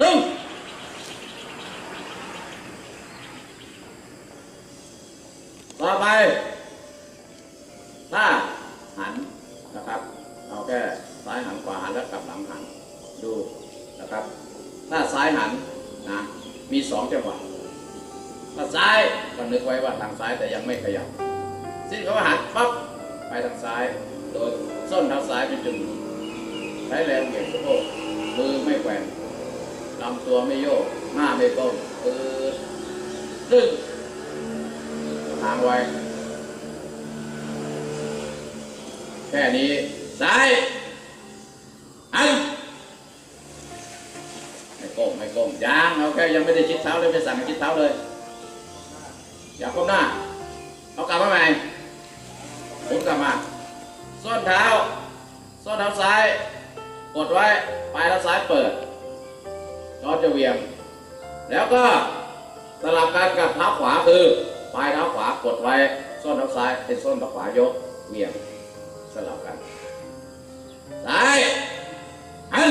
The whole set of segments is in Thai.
ตึงต่อไปถ้าหันนะครับ เอาแค่ซ้ายหันขวาหันแล้วกลับหลังหัน ดูนะครับ ถ้าซ้ายหันนะมีสองจังหวะถ้าซ้ายก็นึกไว้ว่าทางซ้ายแต่ยังไม่ขยับสิ้นคำว่าหันปั๊บไปทางซ้าย โดยส้นเท้าซ้ายเป็นจุดใช้แรงเหวี่ยงสะโพกมือไม่แกว่ง ลำตัวไม่โยก หน้าไม่ก้มปืดตึ้งทางไว้ แค่นี้ ซ้ายหันไม่ก้มไม่ก้มยางเอาแค่ยังไม่ได้ชิดเท้าเลยไม่สั่งให้ชิดเท้าเลย อย่าก้มหน้า เอากลับมาใหม่หมุนกลับมาส้นเท้าส้นเท้าซ้าย กดไว้ ปลายเท้าซ้ายเปิด จอจะเวียง แล้วก็สลับกันกับเท้าขวาคือปลายเท้าขวากดไว้ส้นเท้าซ้ายเป็นส้นเท้าขวายกเวียงสลับกันซ้ายหัน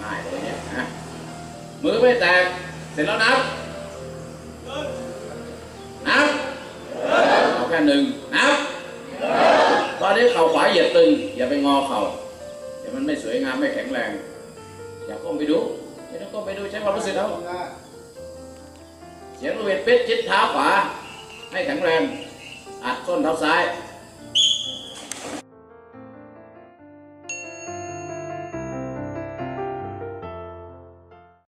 ง่ายเลยเนี่ยนะมือไม่แตกเสร็จแล้วนับนับเอาแค่หนึ่งนับตอนนี้เข่าขวาเหยียดตึง อย่าไปงอเข่าเดี๋ยวมันไม่สวยงามไม่แข็งแรง อย่าก้มไปดูอย่าก้มไปดูใช้ความรู้สึกเอาเสียงบริเวณเป็ดชิดเท้าขวาให้แข็งแรงอัดส้นเท้าซ้าย